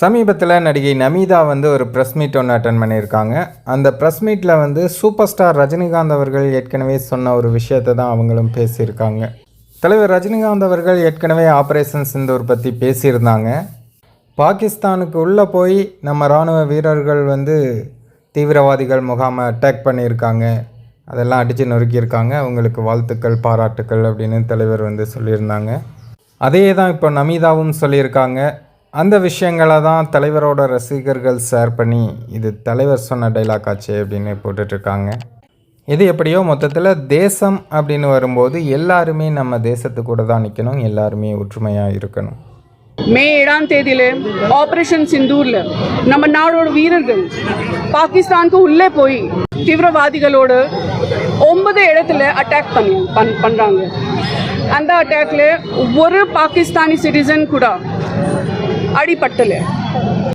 சமீபத்தில் நடிகை நமீதா வந்து ஒரு ப்ரெஸ் மீட் ஒன்று அட்டன் பண்ணியிருக்காங்க. அந்த ப்ரெஸ் மீட்டில் வந்து சூப்பர் ஸ்டார் ரஜினிகாந்த் அவர்கள் ஏற்கனவே சொன்ன ஒரு விஷயத்தை தான் அவங்களும் பேசியிருக்காங்க. தலைவர் ரஜினிகாந்த் அவர்கள் ஏற்கனவே ஆப்ரேஷன் சிந்தூர் பற்றி பேசியிருந்தாங்க. பாகிஸ்தானுக்கு உள்ளே போய் நம்ம இராணுவ வீரர்கள் வந்து தீவிரவாதிகள் முகாமை அட்டாக் பண்ணியிருக்காங்க. அதெல்லாம் அடித்து நொறுக்கியிருக்காங்க. அவங்களுக்கு வாழ்த்துக்கள் பாராட்டுக்கள் அப்படின்னு தலைவர் வந்து சொல்லியிருந்தாங்க. அதே தான் இப்போ நமீதாவும் சொல்லியிருக்காங்க. அந்த விஷயங்களை தான் தலைவரோட ரசிகர்கள் ஷேர் பண்ணி இது தலைவர் சொன்ன டைலாக் ஆச்சு அப்படின்னு போட்டுட்ருக்காங்க இது எப்படியோ மொத்தத்தில் தேசம் அப்படின்னு வரும்போது எல்லாருமே நம்ம தேசத்து கூட தான் நிற்கணும் எல்லாருமே ஒற்றுமையாக இருக்கணும். மே ஏழாம் தேதியில் ஆப்ரேஷன் சிந்தூரில் நம்ம நாடோட வீரர்கள் பாகிஸ்தானுக்கு உள்ளே போய் தீவிரவாதிகளோடு ஒன்பது இடத்துல அட்டாக் பண்ணி பண் பண்ணுறாங்க அந்த அட்டாக்ல ஒரு பாகிஸ்தானி சிட்டிசன் கூட आडी पट्टले.